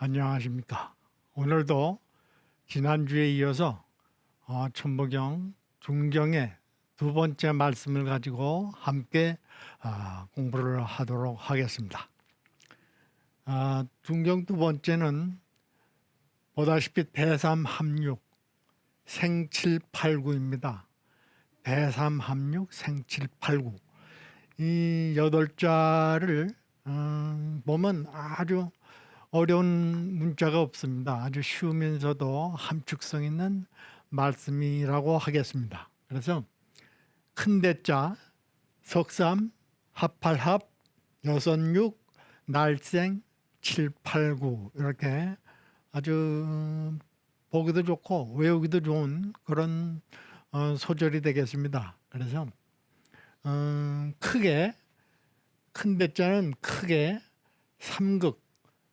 안녕하십니까. 오늘도 지난주에 이어서 어, 천보경 중경의 두 번째 말씀을 가지고 함께 아, 공부를 하도록 하겠습니다. 아, 중경 두 번째는 보다시피 대삼합육 생칠팔구입니다. 대삼합육 생칠팔구 이 여덟 자를 음, 보면 아주 어려운 문자가 없습니다. 아주 쉬우면서도 함축성 있는 말씀이라고 하겠습니다. 그래서 큰 대자, 석삼, 합팔합, 여섯육, 날생, 칠팔구 이렇게 아주 보기도 좋고 외우기도 좋은 그런 어, 소절이 되겠습니다. 그래서 음, 크게 큰 대자는 크게 삼극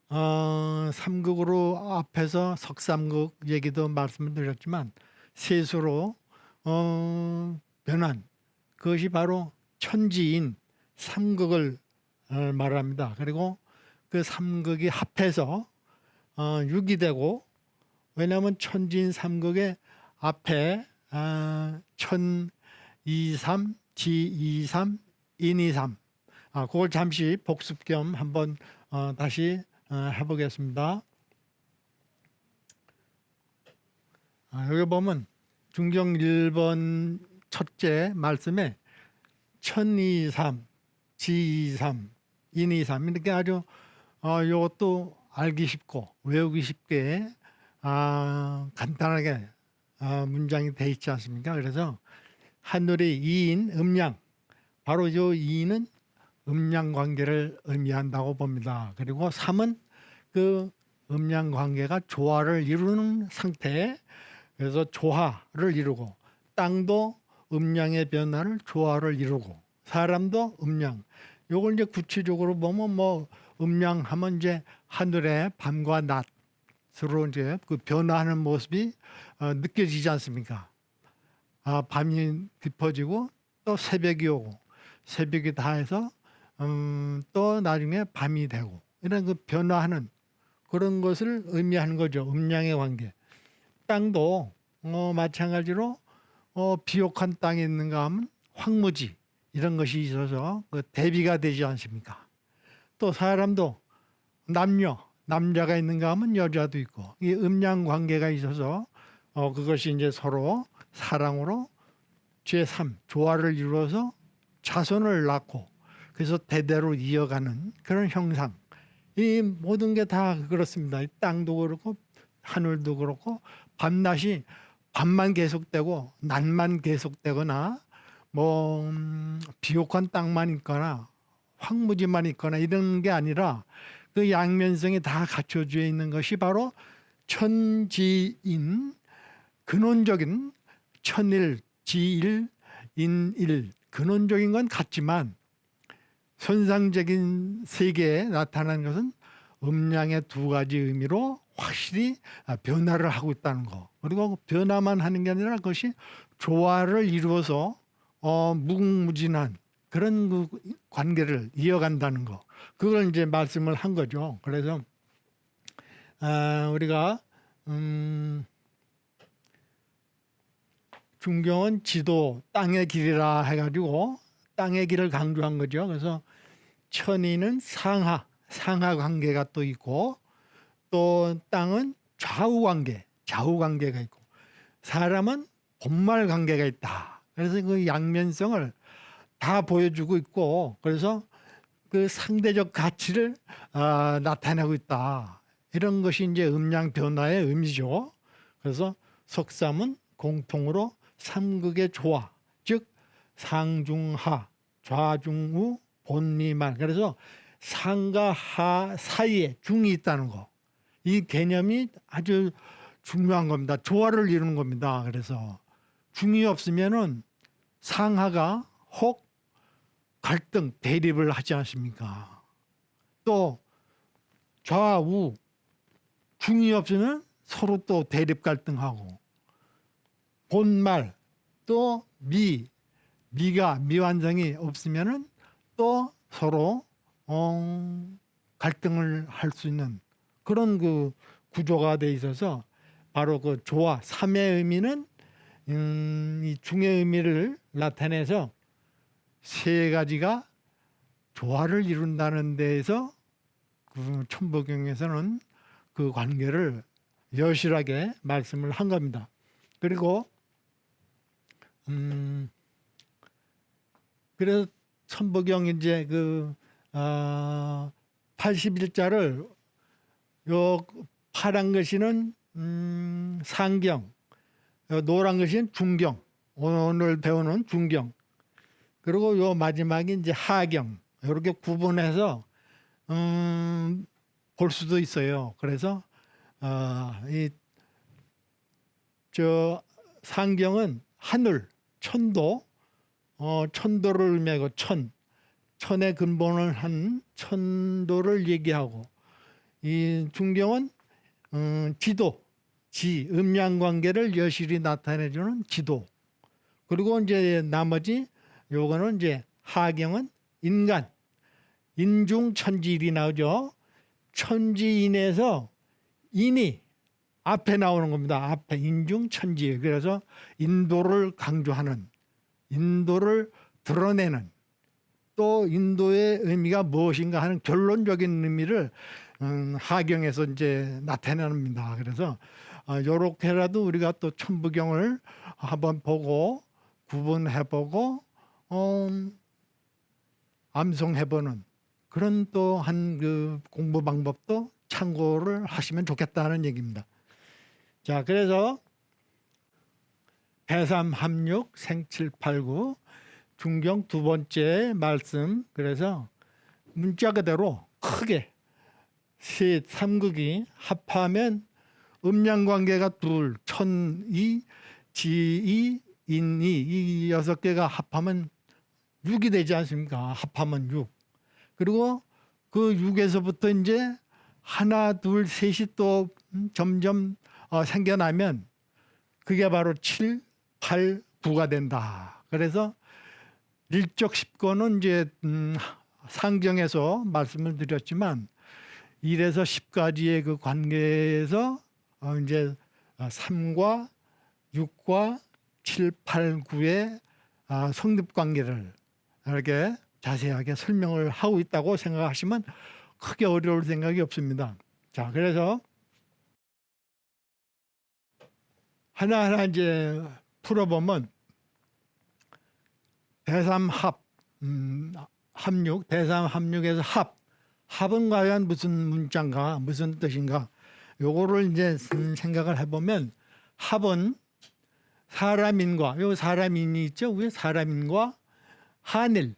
어, 삼극으로 앞에서 석삼극 얘기도 말씀을 드렸지만 세수로 어, 변한 그것이 바로 천지인 삼극을 어, 말합니다. 그리고 그 삼극이 합해서 어, 육이 되고 왜냐하면 천지인 삼극의 앞에 아, 천 이삼, 지 이삼, 인 이삼 아, 그걸 잠시 복습 겸 한번 어, 다시 어, 해보겠습니다. 아, 여기 보면 중경 1번 첫째 말씀에 천이삼, 지이삼, 인이삼 이렇게 아주 어, 이것도 알기 쉽고 외우기 쉽게 아, 간단하게 아, 문장이 돼 있지 않습니까? 그래서 하늘의 이인 음양 바로 이 이인은 음양 관계를 의미한다고 봅니다. 그리고 삼은 그 음양 관계가 조화를 이루는 상태. 그래서 조화를 이루고 땅도 음양의 변화를 조화를 이루고 사람도 음양. 요걸 이제 구체적으로 보면 뭐 음양 하면 이제 하늘의 밤과 낮으로 이제 그 변화하는 모습이 어, 느껴지지 않습니까? 아, 밤이 깊어지고 또 새벽이 오고 새벽이 다해서 음, 또 나중에 밤이 되고 이런 그 변화하는 그런 것을 의미하는 거죠. 음양의 관계. 땅도 어, 마찬가지로 어, 비옥한 땅에 있는가 하면 황무지 이런 것이 있어서 그 대비가 되지 않습니까? 또 사람도 남녀 남자가 있는가 하면 여자도 있고 이 음양 관계가 있어서 어, 그것이 이제 서로 사랑으로 제3 조화를 이루어서 자손을 낳고 그래서 대대로 이어가는 그런 형상. 이 모든 게 다 그렇습니다. 이 땅도 그렇고 하늘도 그렇고 밤낮이 밤만 계속되고 낮만 계속되거나 뭐 음, 비옥한 땅만 있거나 황무지만 있거나 이런 게 아니라 그 양면성이 다 갖춰져 있는 것이 바로 천지인 근원적인 천일 지일 인일 근원적인 건 같지만 선상적인 세계에 나타나는 것은 음양의 두 가지 의미로 확실히 변화를 하고 있다는 거. 그리고 변화만 하는 게 아니라 그것이 조화를 이루어서 어, 무궁무진한 그런 그 관계를 이어간다는 거. 그걸 이제 말씀을 한 거죠. 그래서 아, 우리가 음, 중경은 지도 땅의 길이라 해가지고 땅의 길을 강조한 거죠. 그래서 천이는 상하, 상하 관계가 또 있고 또 땅은 좌우 관계, 좌우 관계가 있고 사람은 본말 관계가 있다. 그래서 그 양면성을 다 보여주고 있고 그래서 그 상대적 가치를 아, 나타내고 있다. 이런 것이 이제 음양 변화의 의미죠. 그래서 석삼은 공통으로 삼극의 조화, 즉 상중하, 좌중우, 본미말. 그래서 상과 하 사이에 중이 있다는 거. 이 개념이 아주 중요한 겁니다. 조화를 이루는 겁니다. 그래서 중이 없으면은 상하가 혹 갈등, 대립을 하지 않습니까? 또 좌우 중이 없으면 서로 또 대립 갈등하고 본말 또 미, 미가 미완성이 없으면은 또 서로 어, 갈등을 할 수 있는 그런 그 구조가 돼 있어서 바로 그 조화 삼의 의미는 음, 이 중의 의미를 나타내서 세 가지가 조화를 이룬다는 데에서 그 천부경에서는 그 관계를 여실하게 말씀을 한 겁니다. 그리고 음 그래서 천부경 이제 그 아, 81자를 요 파란 글씨는 음, 상경, 요 노란 글씨는 중경. 오늘 배우는 중경. 그리고 요 마지막이 이제 하경. 이렇게 구분해서 음, 볼 수도 있어요. 그래서 어, 이저 상경은 하늘, 천도, 어, 천도를 의미하고 천, 천의 근본을 한 천도를 얘기하고 이 중경은 음, 지도, 지, 음양 관계를 여실히 나타내주는 지도. 그리고 이제 나머지 요거는 이제 하경은 인간, 인중 천지일이 나오죠. 천지인에서 인이 앞에 나오는 겁니다. 앞에 인중 천지. 그래서 인도를 강조하는, 인도를 드러내는 또 인도의 의미가 무엇인가 하는 결론적인 의미를 음, 하경에서 이제 나타냅니다. 그래서 어, 요렇게라도 우리가 또 천부경을 한번 보고 구분해보고 어, 암송해보는 그런 또 한 그 공부 방법도 참고를 하시면 좋겠다는 얘기입니다. 자, 그래서 배삼 합육 생칠팔구 중경 두 번째 말씀 그래서 문자 그대로 크게 셋 삼극이 합하면 음양 관계가 둘, 천이, 지이, 인이 이 여섯 개가 합하면 육이 되지 않습니까? 합하면 육. 그리고 그 육에서부터 이제 하나, 둘, 셋이 또 음, 점점 어, 생겨나면 그게 바로 칠, 팔, 구가 된다. 그래서 일적 십권은 이제 음, 상경에서 말씀을 드렸지만 1에서 10까지의 그 관계에서 어 이제 3과 6과 7, 8, 9의 아 성립 관계를 이렇게 자세하게 설명을 하고 있다고 생각하시면 크게 어려울 생각이 없습니다. 자, 그래서 하나하나 이제 풀어보면 대삼합, 음, 합육, 대삼합육에서 합, 합은 과연 무슨 문자인가, 무슨 뜻인가, 요거를 이제 생각을 해보면 합은 사람인과 요 사람인이 있죠, 위에 사람인과 한일,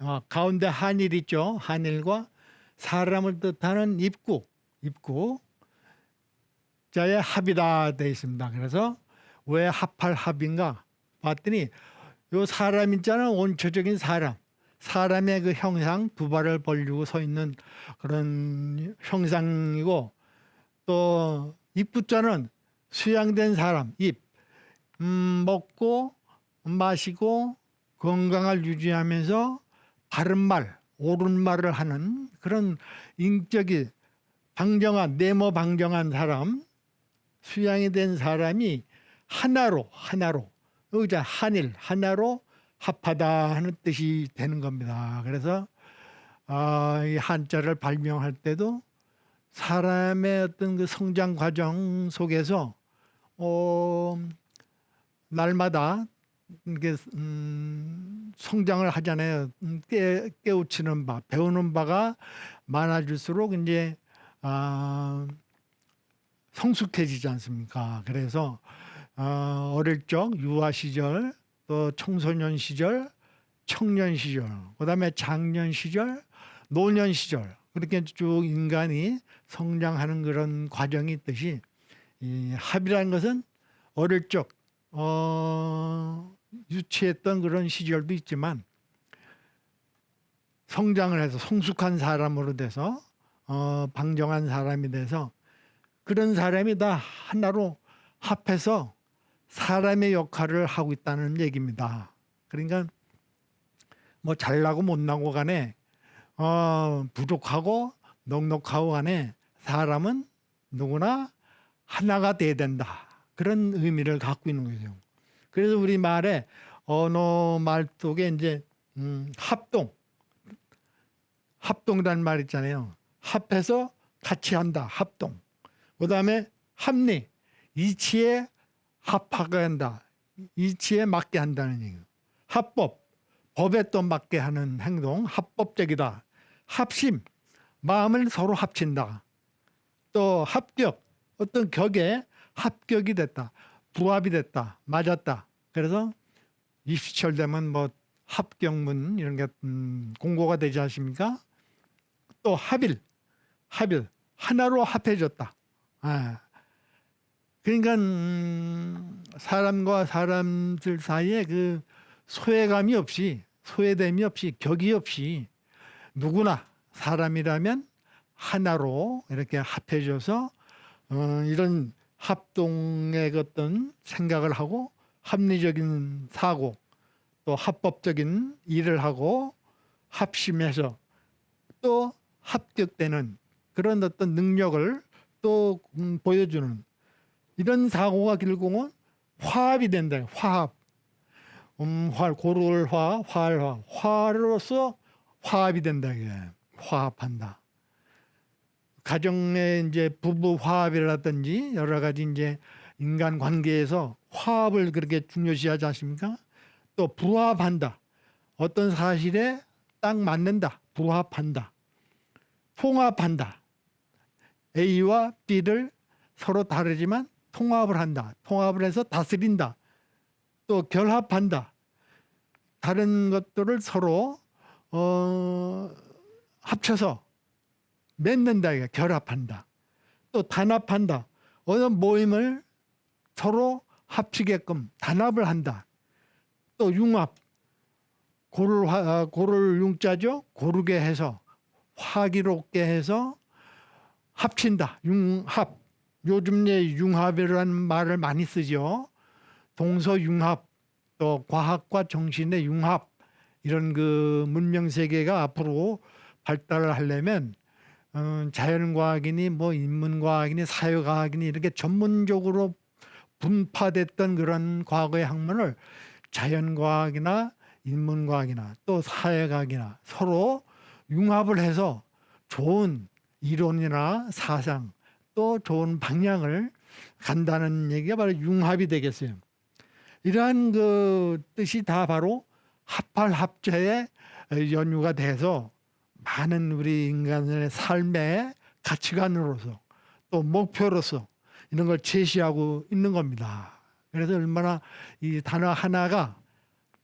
어, 가운데 한일 있죠, 한일과 사람을 뜻하는 입구, 입구 자의 합이다 되어 있습니다. 그래서 왜 합할 합인가 봤더니 요 사람 있잖아 원초적인 사람. 사람의 그 형상 두 발을 벌리고 서 있는 그런 형상이고 또 입부자는 수양된 사람 입. 음, 먹고 마시고 건강을 유지하면서 바른 말 옳은 말을 하는 그런 인격이 방정한 내모 방정한 사람 수양이 된 사람이 하나로 하나로 의자 한일 하나로 합하다 하는 뜻이 되는 겁니다. 그래서 어, 이 한자를 발명할 때도 사람의 어떤 그 성장 과정 속에서 어, 날마다 이게 음, 성장을 하잖아요. 음, 깨, 깨우치는 바, 배우는 바가 많아질수록 이제 아, 성숙해지지 않습니까? 그래서 어, 어릴 적 유아 시절 또 청소년 시절 청년 시절 그다음에 장년 시절 노년 시절 그렇게 쭉 인간이 성장하는 그런 과정이 있듯이 이 합이라는 것은 어릴 적 어, 유치했던 그런 시절도 있지만 성장을 해서 성숙한 사람으로 돼서 어, 방정한 사람이 돼서 그런 사람이 다 하나로 합해서 사람의 역할을 하고 있다는 얘기입니다. 그러니까 뭐 잘나고 못나고 간에 어, 부족하고 넉넉하고 간에 사람은 누구나 하나가 돼야 된다. 그런 의미를 갖고 있는 거죠. 그래서 우리 말에 언어 말 속에 이제 음, 합동, 합동이라는 말 있잖아요. 합해서 같이 한다. 합동. 그다음에 합리, 이치에 합하게 한다. 이치에 맞게 한다는 얘기예요. 합법, 법에 또 맞게 하는 행동, 합법적이다. 합심, 마음을 서로 합친다. 또 합격, 어떤 격에 합격이 됐다. 부합이 됐다. 맞았다. 그래서 입시철 되면 뭐 합격문 이런 게 음, 공고가 되지 않습니까? 또 합일, 합일 하나로 합해졌다. 아. 그러니까 음, 사람과 사람들 사이에 그 소외감이 없이 소외됨이 없이 격이 없이 누구나 사람이라면 하나로 이렇게 합해져서 어, 이런 합동의 어떤 생각을 하고 합리적인 사고 또 합법적인 일을 하고 합심해서 또 합격되는 그런 어떤 능력을 또 음, 보여주는 이런 사고가 결국은 화합이 된다. 화합. 음, 활, 고를화, 활화. 화로서 화합이 된다. 이게. 화합한다. 가정의 이제 부부 화합이라든지 여러 가지 이제 인간 관계에서 화합을 그렇게 중요시하지 않습니까? 또 부합한다. 어떤 사실에 딱 맞는다. 부합한다. 통합한다. A와 B를 서로 다르지만 통합을 한다. 통합을 해서 다스린다. 또 결합한다. 다른 것들을 서로 어, 합쳐서 맺는다. 이게 결합한다. 또 단합한다. 어느 모임을 서로 합치게끔 단합을 한다. 또 융합. 고를 화, 아, 고를 융자죠. 고르게 해서 화기롭게 해서 합친다. 융합. 요즘 내 융합이라는 말을 많이 쓰죠. 동서융합 또 과학과 정신의 융합 이런 그 문명 세계가 앞으로 발달을 하려면 어, 자연과학이니 뭐 인문과학이니 사회과학이니 이렇게 전문적으로 분파됐던 그런 과거의 학문을 자연과학이나 인문과학이나 또 사회과학이나 서로 융합을 해서 좋은 이론이나 사상 또 좋은 방향을 간다는 얘기가 바로 융합이 되겠어요. 이러한 그 뜻이 다 바로 합할 합체의 연유가 돼서 많은 우리 인간의 삶의 가치관으로서 또 목표로서 이런 걸 제시하고 있는 겁니다. 그래서 얼마나 이 단어 하나가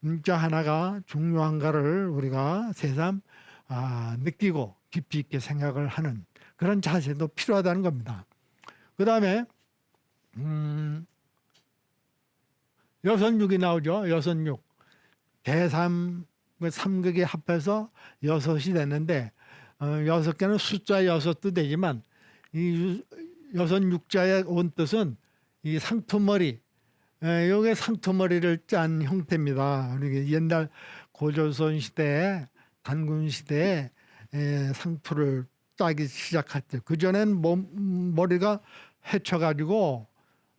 문자 하나가 중요한가를 우리가 새삼 아, 느끼고 깊이 있게 생각을 하는 그런 자세도 필요하다는 겁니다. 그 다음에 음, 여선육이 나오죠. 여선육 대삼 그 삼극이 합해서 여섯이 됐는데 어, 여섯 개는 숫자 여섯도 되지만 이 유- 여선육자의 온 뜻은 이 상투머리 에, 요게 상투머리를 짠 형태입니다. 우리 옛날 고조선 시대에 단군 시대에 에, 상투를 짜기 시작했죠. 그 전엔 몸 머리가 헤쳐가지고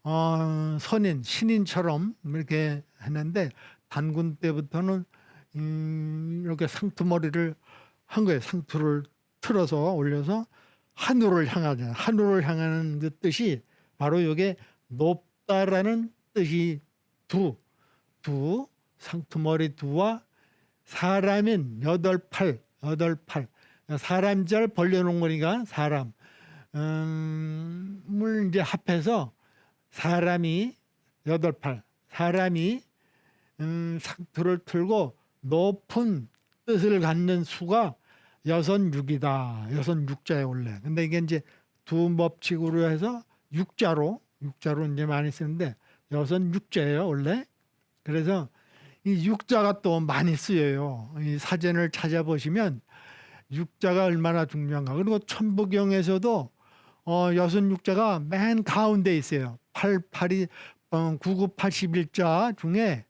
어, 선인 신인처럼 이렇게 했는데 단군 때부터는 음, 이렇게 상투머리를 한 거예요. 상투를 틀어서 올려서 하늘을 향하잖아요. 하늘을 향하는 그 뜻이 바로 이게 높다라는 뜻이 두, 두 상투머리 두와 사람인 여덟 팔, 여덟 팔. 사람절 벌려놓은 거니까 사람. 음,을 이제 합해서 사람이 여덟 팔, 사람이 음, 상투를 틀고 높은 뜻을 갖는 수가 여섯 육이다. 여섯 육자에 원래. 근데 이게 이제 두 법칙으로 해서 육자로 육자로 이제 많이 쓰는데 여섯 육자예요 원래. 그래서 이 육자가 또 많이 쓰여요. 이 사전을 찾아보시면 육자가 얼마나 중요한가. 그리고 천부경에서도 어, 여섯 육자가 맨 가운데 있어요. 88이 어, 9981자 중에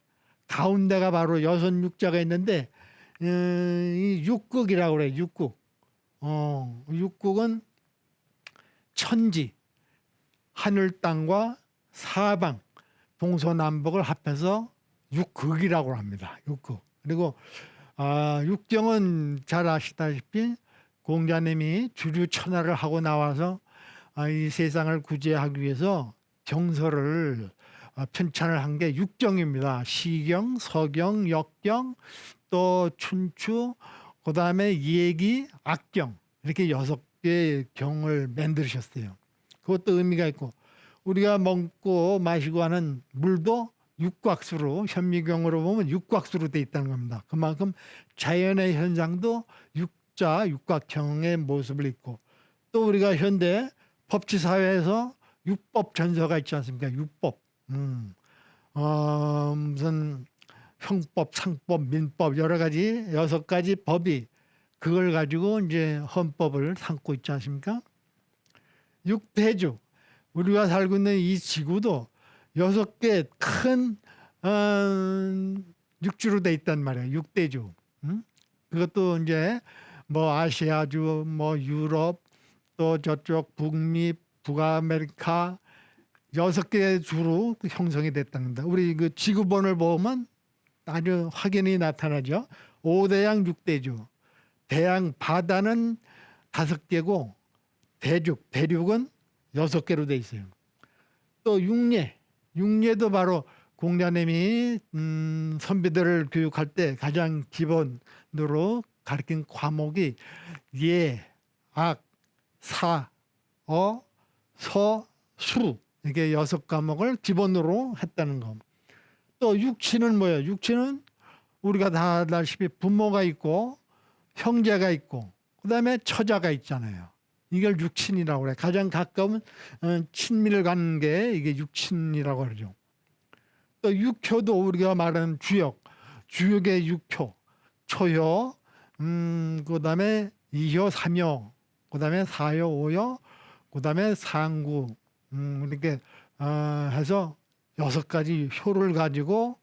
가운데가 바로 여섯 육자가 있는데 어, 이 육국이라고 그래. 육국. 어, 육국은 천지. 하늘 땅과 사방 동서남북을 합해서 육극이라고 합니다. 육극. 그리고 아, 육경은 잘 아시다시피 공자님이 주류 천하를 하고 나와서 아, 이 세상을 구제하기 위해서 정서를 아, 편찬을 한 게 육경입니다. 시경, 서경, 역경, 또 춘추, 그 다음에 예기, 악경 이렇게 여섯 개의 경을 만드셨어요. 그것도 의미가 있고 우리가 먹고 마시고 하는 물도 육곽수로 현미경으로 보면 육곽수로 돼 있다는 겁니다. 그만큼 자연의 현상도 육자 육각형의 모습을 있고 또 우리가 현대 법치 사회에서 육법 전서가 있지 않습니까? 육법. 음. 어, 무슨 형법, 상법, 민법 여러 가지 여섯 가지 법이 그걸 가지고 이제 헌법을 삼고 있지 않습니까? 육대주 우리가 살고 있는 이 지구도 여섯 개큰 어, 육주로 돼 있단 말이에요. 육대주. 음? 그것도 이제 뭐 아시아주, 뭐 유럽, 또 저쪽 북미, 북아메리카 여섯 개 주로 형성이 됐답니다. 우리 그 지구본을 보면 아주 확연히 나타나죠. 오대양 육대주. 대양 바다는 다섯 개고 대륙 대륙은 여섯 개로 돼 있어요. 또 육례 육례도 바로 공자님이 음, 선비들을 교육할 때 가장 기본으로 가르친 과목이 예, 악, 사, 어, 서, 수 이게 여섯 과목을 기본으로 했다는 거. 또 육치는 뭐예요? 육치는 우리가 다 알다시피 부모가 있고 형제가 있고 그다음에 처자가 있잖아요. 이걸 육친이라고 그래. 가장 가까운 어, 친밀 관계 이게 육친이라고 그러죠. 또 육효도 우리가 말하는 주역, 주역의 육효, 초효, 음 그다음에 이효, 삼효, 그다음에 사효, 오효, 그다음에 상구, 음 이렇게 어, 해서 여섯 가지 효를 가지고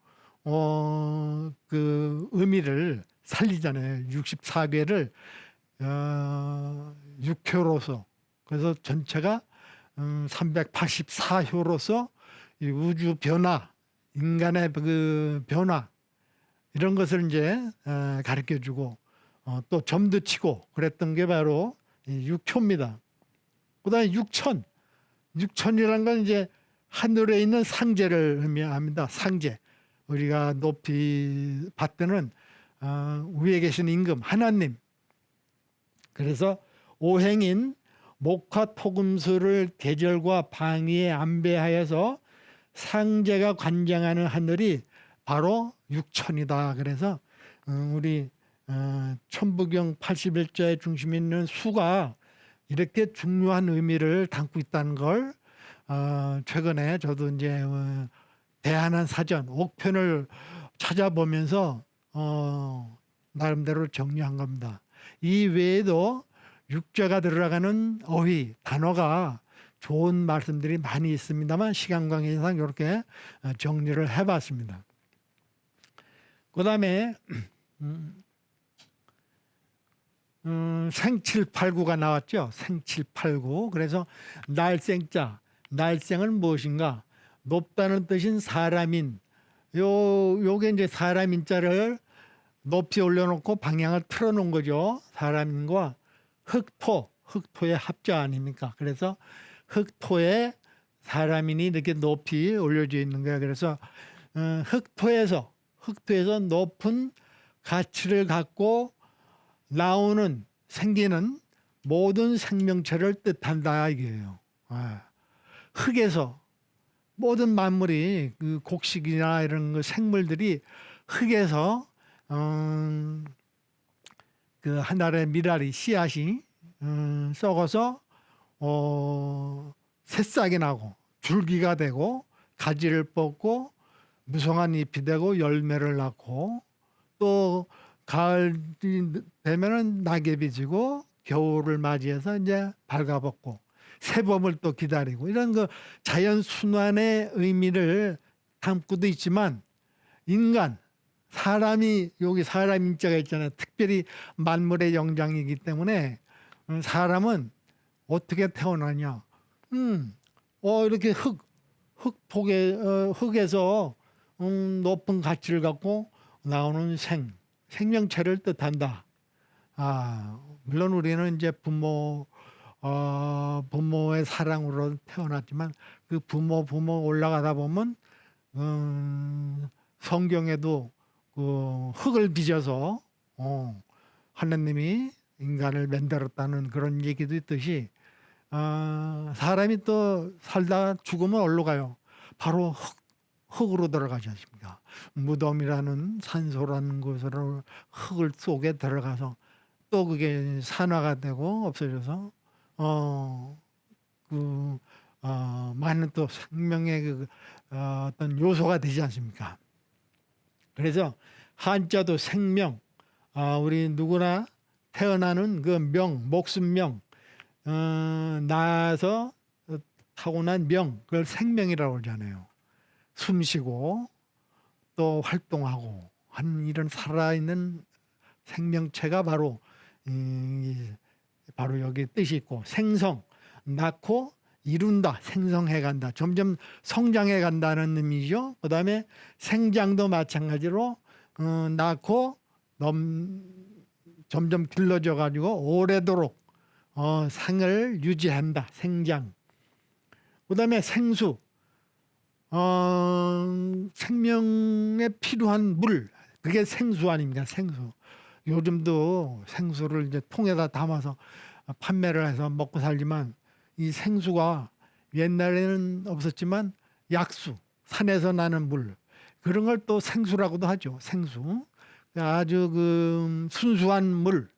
어 그 의미를 살리잖아요. 64개를 어, 6효로서 그래서 전체가 음, 384효로서 이 우주 변화, 인간의 그 변화 이런 것을 이제 어, 가르쳐 주고 어, 또 점도 치고 그랬던 게 바로 이 6효입니다. 그다음에 6천. 6천이라는 건 이제 하늘에 있는 상제를 의미합니다. 상제. 우리가 높이 받드는 어, 위에 계신 임금 하나님. 그래서 오행인 목화 토금수를 계절과 방위에 안배하여서 상제가 관장하는 하늘이 바로 육천이다. 그래서 어, 우리 어, 천부경 81자의 중심에 있는 수가 이렇게 중요한 의미를 담고 있다는 걸 어, 최근에 저도 이제 어, 대한한 사전 옥편을 찾아보면서 어, 나름대로 정리한 겁니다. 이 외에도 육자가 들어가는 어휘 단어가 좋은 말씀들이 많이 있습니다만 시간 관계상 이렇게 어, 정리를 해봤습니다. 그 다음에 음, 음, 생칠팔구가 나왔죠. 생칠팔구. 그래서 날생자, 날생은 무엇인가? 높다는 뜻인 사람인. 요 요게 이제 사람인자를 높이 올려놓고 방향을 틀어놓은 거죠. 사람인과 흑토, 흑토의 합자 아닙니까? 그래서 흑토에 사람인이 이렇게 높이 올려져 있는 거야. 그래서 어, 흑토에서 흑토에서 높은 가치를 갖고 나오는 생기는 모든 생명체를 뜻한다 이게요. 아, 흙에서 모든 만물이 그 곡식이나 이런 그 생물들이 흙에서 음, 그 하늘의 미랄이 씨앗이 음, 썩어서 어, 새싹이 나고 줄기가 되고 가지를 뽑고 무성한 잎이 되고 열매를 낳고 또 가을이 되면은 낙엽이 지고 겨울을 맞이해서 이제 발가벗고 새봄을 또 기다리고 이런 그 자연 순환의 의미를 담고도 있지만 인간 사람이 여기 사람 인자가 있잖아요. 특별히 만물의 영장이기 때문에 음, 사람은 어떻게 태어나냐? 음, 어 이렇게 흙 흙폭에 어, 흙에서 음, 높은 가치를 갖고 나오는 생 생명체를 뜻한다. 아 물론 우리는 이제 부모 어, 부모의 사랑으로 태어났지만 그 부모 부모 올라가다 보면 음, 성경에도 그 흙을 빚어서 어, 하나님이 인간을 만들었다는 그런 얘기도 있듯이 어, 사람이 또 살다 죽으면 어디로 가요? 바로 흙, 흙으로 들어가지 않습니까? 무덤이라는 산소라는 곳으로 흙을 속에 들어가서 또 그게 산화가 되고 없어져서 어, 그, 어, 많은 또 생명의 그, 어, 어떤 요소가 되지 않습니까? 그래서 한자도 생명, 아, 우리 누구나 태어나는 그 명, 목숨명, 어, 나서 타고난 명, 그걸 생명이라고 그러잖아요. 숨 쉬고 또 활동하고 한 이런 살아있는 생명체가 바로 이, 바로 여기 뜻이 있고 생성, 낳고 이룬다, 생성해 간다, 점점 성장해 간다는 의미죠. 그 다음에 생장도 마찬가지로 어, 낳고 넘, 점점 길러져 가지고 오래도록 어, 생을 유지한다, 생장. 그 다음에 생수, 어, 생명에 필요한 물, 그게 생수 아닙니까? 생수. 요즘도 생수를 이제 통에다 담아서 판매를 해서 먹고 살지만 이 생수가 옛날에는 없었지만 약수, 산에서 나는 물 그런 걸 또 생수라고도 하죠. 생수. 아주 그 순수한 물.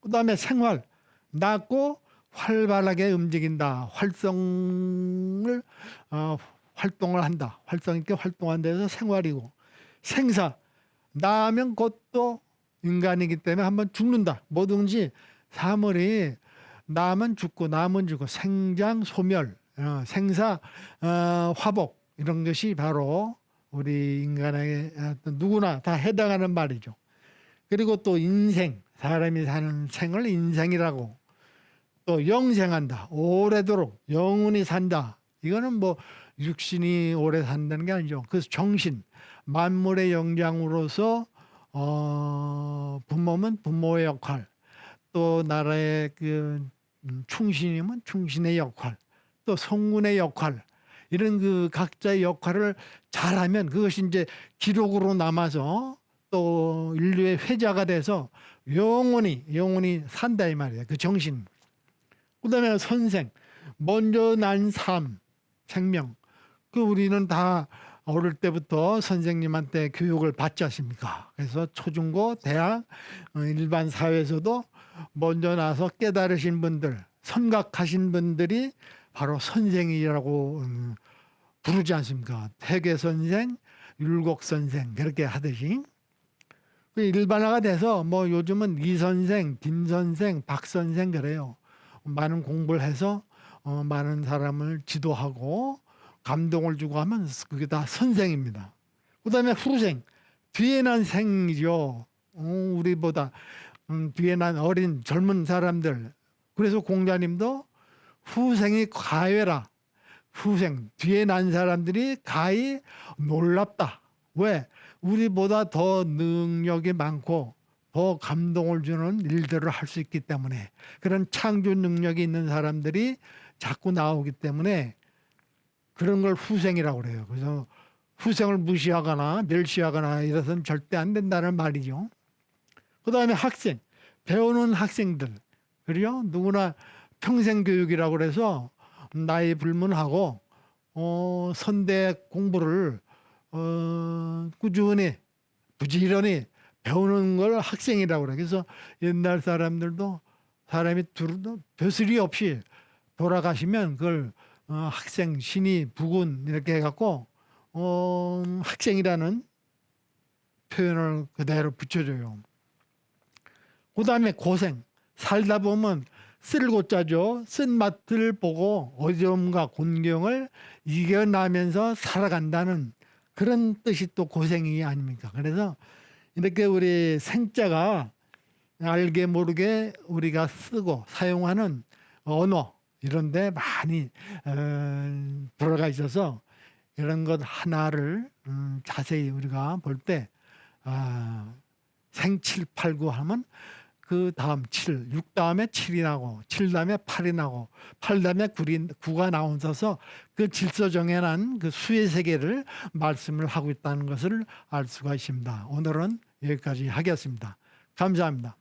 그다음에 생활. 낮고 활발하게 움직인다. 활성을 어, 활동을 한다. 활성 있게 활동한 데서 생활이고 생사. 나면 곧또 인간이기 때문에 한번 죽는다. 뭐든지 사물이 남은 죽고 남은 죽고 생장 소멸 어, 생사 어, 화복 이런 것이 바로 우리 인간에게 어떤 누구나 다 해당하는 말이죠. 그리고 또 인생 사람이 사는 생을 인생이라고 또 영생한다 오래도록 영원히 산다 이거는 뭐 육신이 오래 산다는 게 아니죠. 그래서 정신 만물의 영장으로서 어, 부모면 부모의 역할, 또 나라의 그 음, 충신이면 충신의 역할, 또 성군의 역할, 이런 그 각자의 역할을 잘하면 그것이 이제 기록으로 남아서 또 인류의 회자가 돼서 영원히 영원히 산다 이 말이야. 그 정신. 그다음에 선생, 먼저 난 삶, 생명. 그 우리는 다 어릴 때부터 선생님한테 교육을 받지 않습니까? 그래서 초중고, 대학, 어, 일반 사회에서도 먼저 나서 깨달으신 분들, 선각하신 분들이 바로 선생이라고 음, 부르지 않습니까? 태계 선생, 율곡 선생 그렇게 하듯이 그 일반화가 돼서 뭐 요즘은 이 선생, 김 선생, 박 선생 그래요. 많은 공부를 해서 어, 많은 사람을 지도하고 감동을 주고 하면 그게 다 선생입니다. 그 다음에 후생 뒤에 난 생이죠. 어, 우리보다 음, 뒤에 난 어린 젊은 사람들. 그래서 공자님도 후생이 가외라. 후생 뒤에 난 사람들이 가히 놀랍다. 왜? 우리보다 더 능력이 많고 더 감동을 주는 일들을 할 수 있기 때문에 그런 창조 능력이 있는 사람들이 자꾸 나오기 때문에 그런 걸 후생이라고 그래요. 그래서 후생을 무시하거나 멸시하거나 이래서는 절대 안 된다는 말이죠. 그 다음에 학생, 배우는 학생들. 그래요? 누구나 평생 교육이라고 그래서 나이 불문하고, 어, 선대 공부를, 어, 꾸준히, 부지런히 배우는 걸 학생이라고 그래. 그래서 옛날 사람들도 사람이 둘, 벼슬이 없이 돌아가시면 그걸 어, 학생, 신이, 부군 이렇게 해갖고 어, 학생이라는 표현을 그대로 붙여줘요. 그 다음에 고생. 살다 보면 쓸고 짜죠. 쓴맛을 보고 어려움과 곤경을 이겨나면서 살아간다는 그런 뜻이 또 고생이 아닙니까? 그래서 이렇게 우리 생자가 알게 모르게 우리가 쓰고 사용하는 언어 이런 데 많이 어, 들어가 있어서 이런 것 하나를 음, 자세히 우리가 볼때 아, 생칠팔구 하면 그 다음 칠, 육 다음에 칠이 나고 칠 다음에 팔이 나고 팔 다음에 구리, 구가 나오셔서 그 질서 정연한 그 수의 세계를 말씀을 하고 있다는 것을 알 수가 있습니다. 오늘은 여기까지 하겠습니다. 감사합니다.